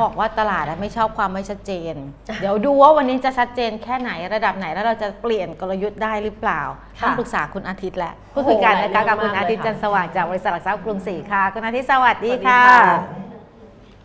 บอกว่าตลาดอะไม่ชอบความไม่ชัดเจน เดี๋ยวดูว่าวันนี้จะชัดเจนแค่ไหนระดับไหนแล้วเราจะเปลี่ยนกลยุทธ์ได้หรือเปล่าค่ะต้องปรึกษาคุณอาทิตย์แหละพูดคุยกันนะคะกับคุณอาทิตย์โอ้โหจันทร์สว่างจากบริษัทหลักทรัพย์กรุงศรีค่ะคุณอาทิตย์สวัสดีสวัสดีค่ะค่ะ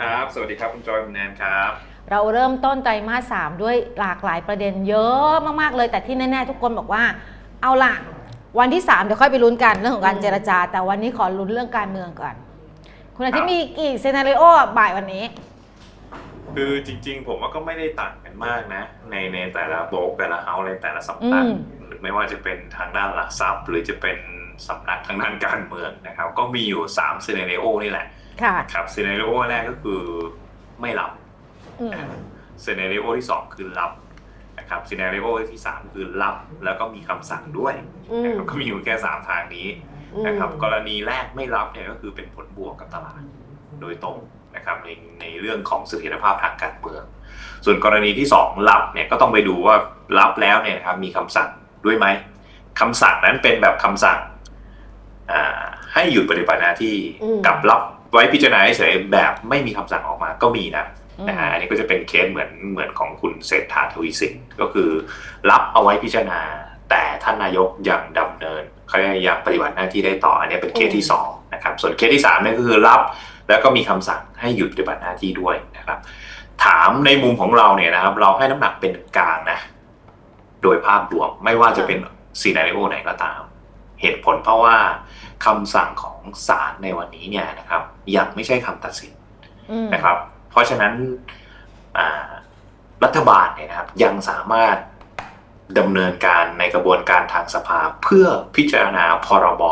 ครับ สวัสดีครับคุณจอยคุณแนนครับเราเริ่มต้นไตรมาสสามด้วยหลากหลายประเด็นเยอะมากๆเลย แต่ที่แน่ๆทุกคนบอกว่า เอาล่ะวันที่ 3 เดี๋ยวค่อยไปลุ้นกันเรื่องของการอืมเจรจา แต่วันนี้ขอลุ้นเรื่องการเมืองก่อน คุณอาทิตย์ครับมีกี่ซีนารีโอบ่ายวันนี้ คือจริง ๆ ผมว่าก็ไม่ได้ต่างกันมากนะ ในในแต่ละโบรกแต่ละเฮาส์ในแต่ละสำนักอืมไม่ว่าจะเป็นทางด้านหลักทรัพย์ หรือจะเป็นสำนักทางด้านการเมืองนะครับ ก็มีอยู่3ซีเนเรโอนี่แหละค่ะ ครับซีเนเรโอแรกก็คือไม่รับ อืม ซีเนเรโอที่ 2 คือรับนะครับซีเนเรโอที่ 3 คือรับ แล้วก็มีคำสั่งด้วยอืมนะครับก็มีอยู่แค่สามทางนี้นะครับกรณีแรกไม่รับเนี่ยก็คือเป็นผลบวกกับตลาดโดยตรง นะครับในในเรื่องของเสถียรภาพทางการเมือง ส่วนกรณีที่สองรับเนี่ยก็ต้องไปดูว่ารับแล้วเนี่ยนะครับมีคำสั่งด้วยไหมคำสั่งนั้นเป็นแบบคำสั่งอ่าให้หยุดปฏิบัติหน้าที่อืมกับรับไว้พิจารณาเฉยๆแบบไม่มีคำสั่งออกมาก็มีนะอืมนะฮะอันนี้ก็จะเป็นเคสเหมือนเหมือนของคุณเศรษฐาทวีสินก็คือ รับเอาไว้พิจารณา แต่ท่านนายกยังดำเนิน เขาเรียกยังปฏิบัติหน้าที่ได้ต่อ อันนี้เป็นเคสที่สองนะครับส่วนเคสที่สามเนี่ยก็คือรับ แล้วก็มีคำสั่งให้หยุดปฏิบัติหน้าที่ด้วยนะครับ ถามในมุมของเราเนี่ยนะครับ เราให้น้ำหนักเป็นกลางนะ โดยภาพรวมไม่ว่าจะเป็นซีนารีโอไหนก็ตาม เหตุผลเพราะว่าคำสั่งของศาลในวันนี้เนี่ยนะครับ ยังไม่ใช่คำตัดสินอืมนะครับ เพราะฉะนั้นอ่ารัฐบาลเนี่ยนะครับ ยังสามารถ ดำเนินการในกระบวนการทางสภา เพื่อพิจารณาพรบ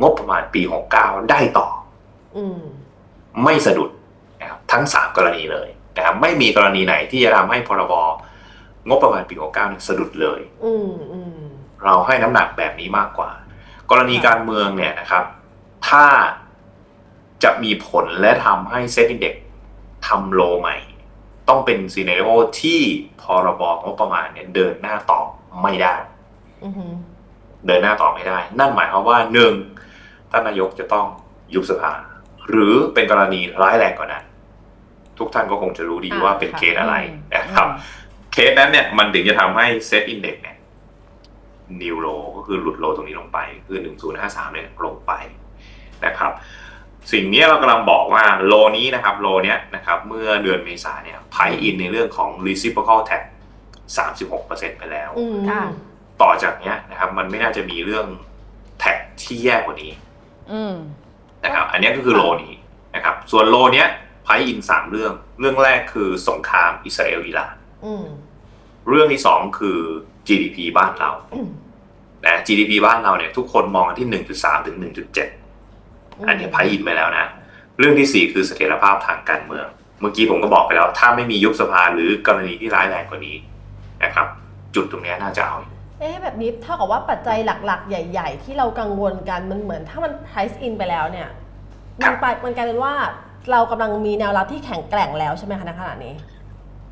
งบประมาณปี 69 ได้ต่ออืมไม่สะดุดนะครับทั้ง 3 กรณีเลยนะครับไม่มีกรณีไหนที่จะทำให้พรบงบประมาณปี 69เนี่ยสะดุดเลยอืมอืมเราให้น้ำหนักแบบนี้มากกว่า กรณีการเมืองเนี่ยนะครับ ถ้าจะมีผลและทำให้เซ็ตอินเด็กทำโลใหม่ ต้องเป็นซีเน r ร o ที่พรบงบประมาณเนี่ยเดินหน้าต่อ ไม่ได้อืมเดินหน้าต่อไม่ได้ นั่นหมายความว่าหนึ่งท่านนายกจะต้องยุบสภา หรือเป็นกรณีร้ายแรงกว่านั้น ทุกท่านก็คงจะรู้ดีอ่าว่าเป็นค่ะเคสอะไรอืมนะครับ เคสนั้นเนี่ยมันถึงจะทำให้เซตอินเด็กเนี่ยนิวโลก็คือหลุดโลตรงนี้ลงไป คือหนึ่งศูนย์ห้าสามเนี่ยลงไปนะครับ สิ่งนี้เรากำลังบอกว่าโลนี้นะครับโลเนี้ยนะครับ เมื่อเดือนเมษาเนี่ยไพอินในเรื่องของ reciprocal tax 36%ไปแล้ว อืมค่ะ ต่อจากเนี้ยนะครับมันไม่น่าจะมีเรื่องแท็กที่แย่กว่านี้อืม นะครับ อันเนี้ยก็คือโลนี้นะครับ ส่วนโลเนี้ยไพอินสามเรื่อง เรื่องแรกคือสงครามอิสราเอลอิหร่าน อืมเรื่องที่สองคือ GDP บ้านเราอืมนะ GDP บ้านเราเนี่ยทุกคนมองกันที่ 1.3 ถึง 1.7 อันเนี้ยไพอินไปแล้วนะ เรื่องที่สี่คือเสถียรภาพทางการเมือง เมื่อกี้ผมก็บอกไปแล้ว ถ้าไม่มียุบสภาหรือกรณีที่ร้ายแรงกว่านี้ นะครับ จุดตรงเนี้ยน่าจะเอาอยู่เอ๊ะแบบนี้เท่ากับว่าปัจจัยหลักๆ ใหญ่ ๆ ที่เรากังวลกันมันเหมือนถ้ามัน price in ไปแล้วเนี่ยครัมันบไปมันกลายเป็นว่าเรากำลังมีแนวรับที่แข็งแกร่งแล้วใช่ไหมคะณขณะนี้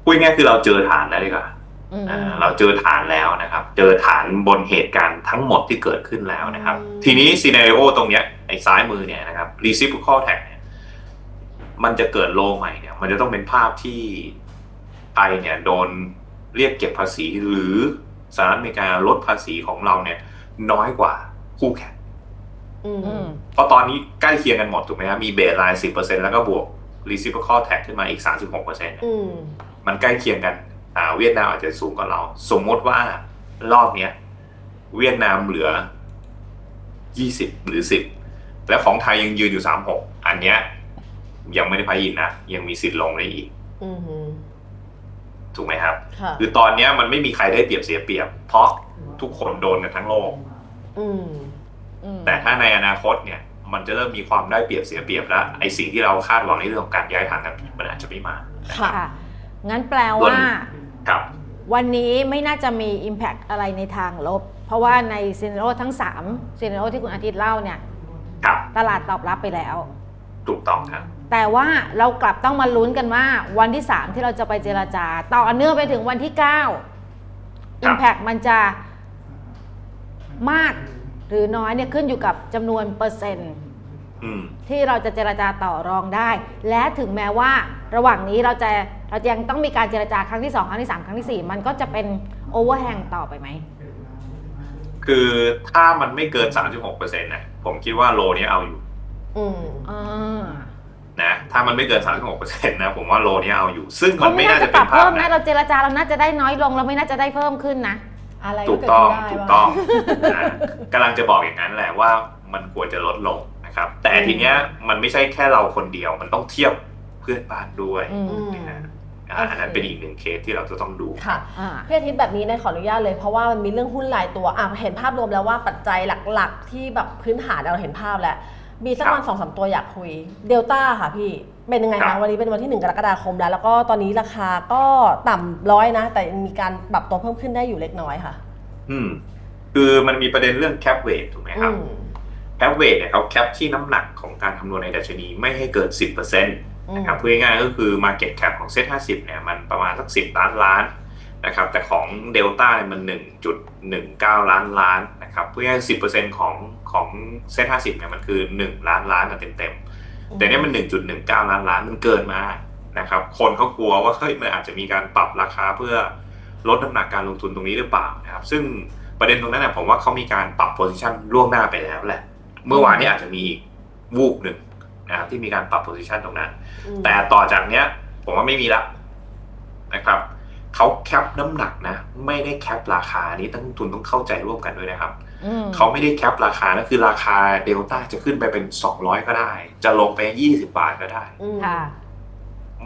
พูดง่ายๆคือเราเจอฐานแล้วดีกว่าอืมอ่าเราเจอฐานแล้วนะครับ เจอฐานบนเหตุการณ์ทั้งหมดที่เกิดขึ้นแล้วนะครับอืมทีนี้ซีนารีโอตรงเนี้ยไอ้ซ้ายมือเนี่ยนะครับ reciprocal tax เนี่ยมันจะเกิดโลใหม่เนี่ย มันจะต้องเป็นภาพที่ไทยเนี่ยโดน เรียกเก็บภาษีหรือสหรัฐอเมริกาลดภาษีของเราเนี่ย น้อยกว่าคู่แข่งอืมอืมเพราะตอนนี้ใกล้เคียงกันหมดถูกไหมครับมีเบสไลน์สิบเปอร์เซ็นแล้วก็บวก reciprocal tax ขึ้นมาอีกสามสิบหกเปอร์เซ็นต์อืมมันใกล้เคียงกันอ่าเวียดนามอาจจะสูงกว่าเรา สมมติว่ารอบเนี้ยเวียดนามเหลือ20หรือ10แล้วของไทยยังยืนอยู่36อันเนี้ยยังไม่ได้พายินนะยังมีสิทธิ์ลงได้อีกอืม ถูกไหมครับค่ะคือตอนเนี้ยมันไม่มีใครได้เปรียบเสียเปรียบ เพราะทุกคนโดนกันทั้งโลกอืมอืมแต่ถ้าในอนาคตเนี่ย มันจะเริ่มมีความได้เปรียบเสียเปรียบแล้วไอ้สิ่งที่เราคาดหวังในเรื่องของการย้ายฐานการผลิตมันอาจจะไม่มาค่ะค่ะ งั้นแปลว่าครับวันนี้ไม่น่าจะมี Impact อะไรในทางลบ เพราะว่าในซีน r โ o ทั้ง3ซีน r โ o ที่คุณอาทิตย์เล่าเนี่ยครับตลาดตอบรับไปแล้ว ถูกต้องครับ แต่ว่าเรากลับต้องมาลุ้นกันว่า วันที่ 3 ที่เราจะไปเจราจา ต่อเนื่องไปถึงวันที่ 9 Impact มันจะมากหรือน้อยเนี่ยขึ้นอยู่กับจำนวนเปอร์เซ็นต์อืมที่เราจะเจรจาต่อรองได้ และถึงแม้ว่าระหว่างนี้เราจะเรายังต้องมีการเจรจาครั้งที่ 2 ครั้งที่ 3 ครั้งทีสี่ 4 มันก็จะเป็นโอเวอร์แฮงต่อไปไหม คือถ้ามันไม่เกิน 36เปอร์เซ็นต์นะผมคิดว่าโลนี้เอาอยู่ อืมอ่า นะถ้ามันไม่เกิน36เปอร์เซ็นต์นะผมว่าโลนี้เอาอยู่ ซึ่งมัเขานไม่ไม่น่าน่าจะจะปเป็รันบภาเพิ่พมนะนะเราเจรจาเราน่าจะได้น้อยลงเราไม่น่าจะได้เพิ่มขึ้นนะอะไรถูก็กเกิดต้องขึ้นได้ถูกว่าต้องนะกำลังจะบอกอย่างนั้นแหละว่ามันควรจะลดลงนะครับ แต่ทีเนี้ยมันไม่ใช่แค่เราคนเดียวมันต้องเทียบเพื่อนบ้านด้วยอืมอืมนะฮะอ่าอันนั้นเป็นอีกหนึ่งเคสที่เราจะต้องดูค่ะอ่าพี่อาทิตย์แบบนี้เนยขออนุญาตเลยเพราะว่ามันมีเรื่องหุ้นรายตัวอะเห็นภาพรวมแล้วว่าปัจจัยหลักๆ ที่แบบพื้นฐานเราเห็นภาพแล้ว มีสักครับวันสองสามตัวอยากคุยเดลต้าค่ะพี่ เป็นยังไงครัคะบวันนี้เป็นวันที่ 1 กรกฎาคมแล้ว แล้วก็ตอนนี้ราคาก็ต่ำร้อยนะ แต่มีการปรับตัวเพิ่มขึ้นได้อยู่เล็กน้อยค่ะ อืม คือมันมีประเด็นเรื่องแคปเวทถูกไหมครับอืมแคปเวทเนี่ยเขาแคปที่น้ำหนักของการคำนวณในดัชนีไม่ให้เกิน 10%นะครับพูดง่ายๆก็คือ Market Cap ของ Set 50เนี่ยมันประมาณสัก10ล้านล้านนะครับแต่ของ Delta เนี่ยมัน 1.19 ล้านล้านนะครับพูดง่ายๆ10%ของ ของ Set 50เนี่ยมันคือ1ล้านล้านอะเต็มๆแต่เนี่ยมัน1.19ล้านล้านมันเกินมากนะครับ คนเขากลัวว่าเฮ้ยมันอาจจะมีการปรับราคาเพื่อลดน้ำหนักการลงทุนตรงนี้หรือเปล่านะครับ ซึ่งประเด็นตรงนั้นนะผมว่าเขามีการปรับโพซิชันล่วงหน้าไปแล้วแหละ เมื่อวานนี้อาจจะมีอีกวูบหนึ่งนะครับที่มีการปรับโพซิชันตรงนั้นอืมแต่ต่อจากเนี้ย ผมว่าไม่มีละนะครับเขาแคปน้ำหนักนะ ไม่ได้แคปราคานี้ตั้งทุนต้องเข้าใจร่วมกันด้วยนะครับอืม เขาไม่ได้แคปราคานะคือราคาเดลต้าจะขึ้นไปเป็น200ก็ได้ จะลงไป20บาทก็ได้อืมค่ะ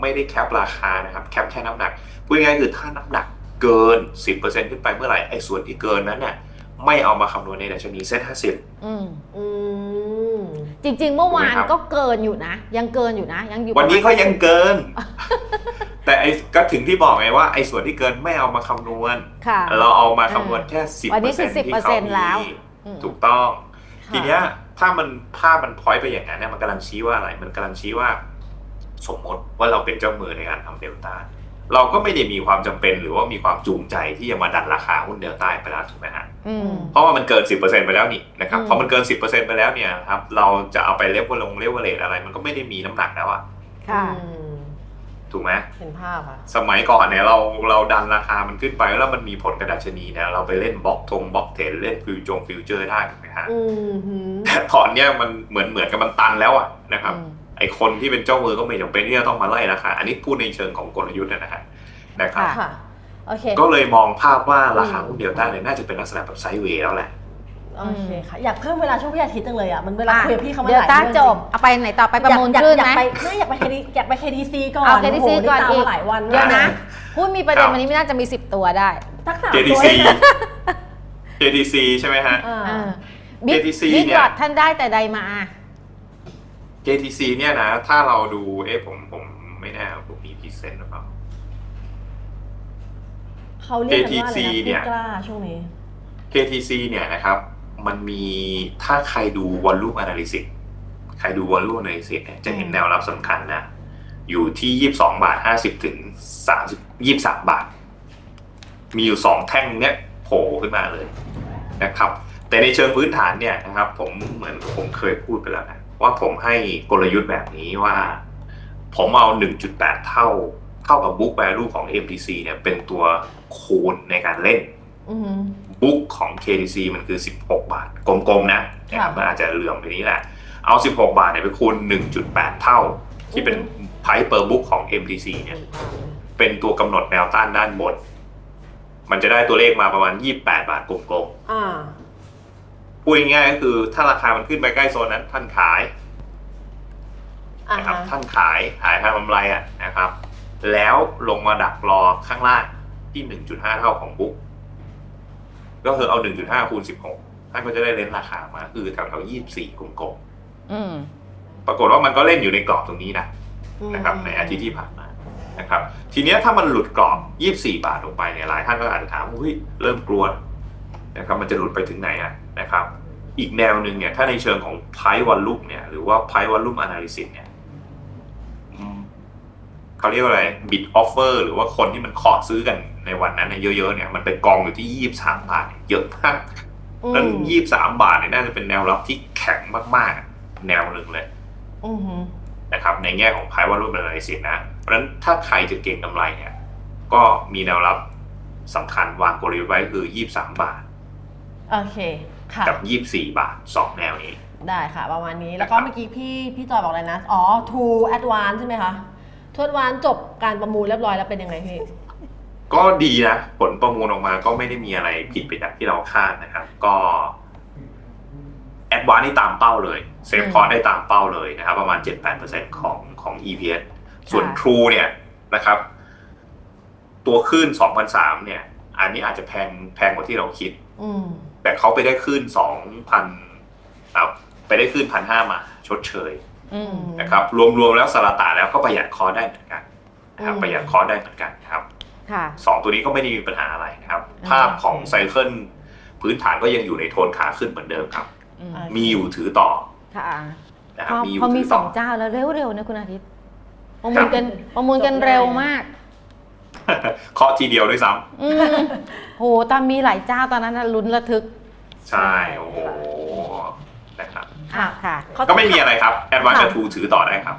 ไม่ได้แคปราคานะครับ แคปแค่น้ำหนักพูดง่ายๆคือถ้าน้ำหนักเกิน10%ขึ้นไปเมื่อไหร่ไอ้ส่วนที่เกินนั้นเนี่ยไม่เอามาคำนวณในดัชนีเซ็ต50อืมอืม จริง ๆ เมื่อวานถูกไหมครับก็เกินอยู่นะ ยังเกินอยู่นะ ยังอยู่วันนี้ประก็มาณยังเกิน แต่ไอ้ก็ถึงที่บอกไงว่าไอ้ส่วนที่เกินไม่เอามาคำนวณค่ะเราเอามาคำนวณแค่สิบวันนี้เปอร์คืเซ็อนต์ที่เขา10%แล้วมีอืมถูกต้องค่ะทีเนี้ยถ้ามันภาพมันพอยต์ไปอย่างนั้นเนี่ยมันกำลังชี้ว่าอะไร มันกำลังชี้ว่า สมมติว่าเราเป็นเจ้ามือในการทำเดลต้า เราก็ไม่ได้มีความจำเป็นหรือว่ามีความจูงใจที่จะมาดันราคาหุ้นเดลต้าไปแล้วถูกไหมฮะอืมเพราะว่ามันเกิน 10%ไปแล้วนี่นะครับอืมพอมันเกิน 10%ไปแล้วเนี่ยครับเราจะเอาไปเลเวลลงเลเวลเลทอะไร มันก็ไม่ได้มีน้ำหนักแล้วอะค่ะอืมถูกไหมเห็นภาพค่ะสมัยก่อนเนี่ยเราเราดันราคามันขึ้นไปแล้วมันมีผลกระดัชนีเนี่ยเราไปเล่นบล็อกทงบล็อกเทรดเล่นฟิวจงฟิวเจอร์ได้ถูกไหมฮะอืมหืมแต่ตอนเนี้ยมันเหมือนเหมือนกับมันตันแล้วอะนะครับอืม ไอคนที่เป็นเจ้ามือก็ไม่จำเป็นที่จะต้องมาไล่ราคาอันนี้พูดในเชิงของกลยุทธ์นะฮะนะครับค่ะค่ะโอเคก็เลยมองภาพว่าราคาหุ้นเดลต้าเนี่ยน่าจะเป็นลักษณะแบบไซด์เวย์แล้วแหละโอเคค่ะอยากเพิ่มเวลาช่วงพี่อาทิตย์จังเลยอะมันเวลาคุยกับพี่เขามาเดหลลายต้าเรื่องจบเอาไปไหนต่อไปประมูลอยากขึ้นอยาไหมกไปไม่อยากไป KD อยากไป KDC ก่อนเอา KDC โโหก่อนตามอีกมาหลายวันเดี๋ยวนะอ่าหุ้นมีประเด็นครับวันนี้ไม่น่าจะมี 10 ตัวได้ทักษะ JTC ตัวเอง JTC ใช่ไหมฮะอ่าอ่าบิ๊ก JTC บิ๊กเนี่ยหลอดท่านได้แต่ใดมา JTC เนี่ยนะ ถ้าเราดูเอ๊ะผมผมไม่แน่ผมมีพรีเซนต์หรือเปล่า เขาเรียกกันว่าอะไร JTC นะเนี่ผู้ยกล้าช่วงนี้ KTC เนี่ยนะครับ มันมีถ้าใครดู Volume Analysis ใครดู Volume Analysis เนี่ยจะเห็นแนวรับสำคัญนะ อยู่ที่22บาท50ถึง30 23บาท มีอยู่2แท่งเนี้ยโผล่ขึ้นมาเลยนะครับ แต่ในเชิงพื้นฐานเนี่ยนะครับ ผมเหมือนผมเคยพูดไปแล้วนะ ว่าผมให้กลยุทธ์แบบนี้ว่า ผมเอา 1.8 เท่าเท่ากับ book value ของ MTC เนี่ยเป็นตัวคูณในการเล่นอืมบุ๊กของ KDC มันคือ 16 บาท กลมๆนะนะครับมันอาจจะเหลื่อมไปนี้แหละ เอา 16 บาทเนี่ยไปคูณ 1.8 เท่า ที่เป็น price per book ของ MTC เนี่ยเป็นตัวกำหนดแนวต้านด้านบน มันจะได้ตัวเลขมาประมาณ 28 บาทกลมอ่าๆ พูดง่ายๆก็คือถ้าราคามันขึ้นไปใกล้โซนนั้น ท่านขายอ่านะครับ ฮะท่านขายขายทำกำไรอะนะครับ แล้วลงมาดักรอข้างล่างที่ 1.5 เท่าของบุ๊กก็คือเอา 1.5คูณ16ท่านก็จะได้เลนส์ราคามาคือแถวๆ24กลมอืมๆปรากฏว่ามันก็เล่นอยู่ในกรอบตรงนี้นะอืมนะครับในอาทิตย์ที่ผ่านมานะครับทีเนี้ยถ้ามันหลุดกรอบ 24 บาทลงไปเนี่ยหลายท่านก็อาจจะถามอุ้ยเริ่มกลัวนะครับมันจะหลุดไปถึงไหนอะนะครับ อีกแนวหนึ่งเนี่ยถ้าในเชิงของ price volume เนี่ยหรือว่า price volume analysis เนี่ยอืมเขาเรียกว่าอะไร bid offer หรือว่าคนที่มันขอซื้อกันในวันนั้นเนี่ยเยอะๆเนี่ยมันไปกองอยู่ที่23บาทเนี่ยเยอะมากอืมแล้ว23บาทเนี่ยน่าจะเป็นแนวรับที่แข็งมากแนวหนึ่งเลยอือหือนะครับ ในแง่ของ Price Value Analysis นะ เพราะฉะนั้นถ้าใครจะเก่งกำไรเนี่ย ก็มีแนวรับสำคัญวางกลยุทธ์ไว้คือ23บาท โอเคค่ะ กับ 24 บาท 2 แนวนี้ ได้ค่ะ ประมาณนี้ แล้วก็นะครับเมื่อกี้พี่พี่จอยบอกอะไรนะ อ๋อ True Advance ใช่ไหมคะ True Advance จบการประมูลเรียบร้อยแล้วเป็นยังไงพี่ ก็ดีนะ ผลประมูลออกมาก็ไม่ได้มีอะไรผิดไปจากที่เราคาดนะครับ ก็แอดวานนี่ตามเป้าเลย เซฟคอร์ได้ตามเป้าเลยนะครับ ประมาณ 7-8%ของของ EPS ส่วน True เนี่ยนะครับ ตัวขึ้น2,003เนี่ย อันนี้อาจจะแพงแพงกว่าที่เราคิดอืม แต่เขาไปได้ขึ้น2,000อ่าไปได้ขึ้น1,500มาชดเชยอืมนะครับรวมๆแล้วสลาตาแล้วก็ประหยัดคอร์สได้เหมือนกันนะครับอืมประหยัดคอร์สได้เหมือนกันครับค่ะสองตัวนี้ก็ไม่ได้มีปัญหาอะไรนะครับอืมภาพของไซเคิลพื้นฐานก็ยังอยู่ในโทนขาขึ้นเหมือนเดิมครับอืมอ่ามีอยู่ถือต่อค่ะนะคพรับอมีอยู่พอมีถือสต่องเจ้าแล้วเร็วๆนะคุณอาทิตย์ประมูลกันประมูลกันจบเลยเร็วมากเคาะทีเดียวด้วยซ้อืม โหตอนมีหลายเจ้าตอนนั้นน่ะลุ้นระทึกำใช่ โอ้โห นะครับ ค่ะ ค่ะเขาก็ไม่มีอะไรครับ แอดวานค่ะกับทูถือต่อได้ครับ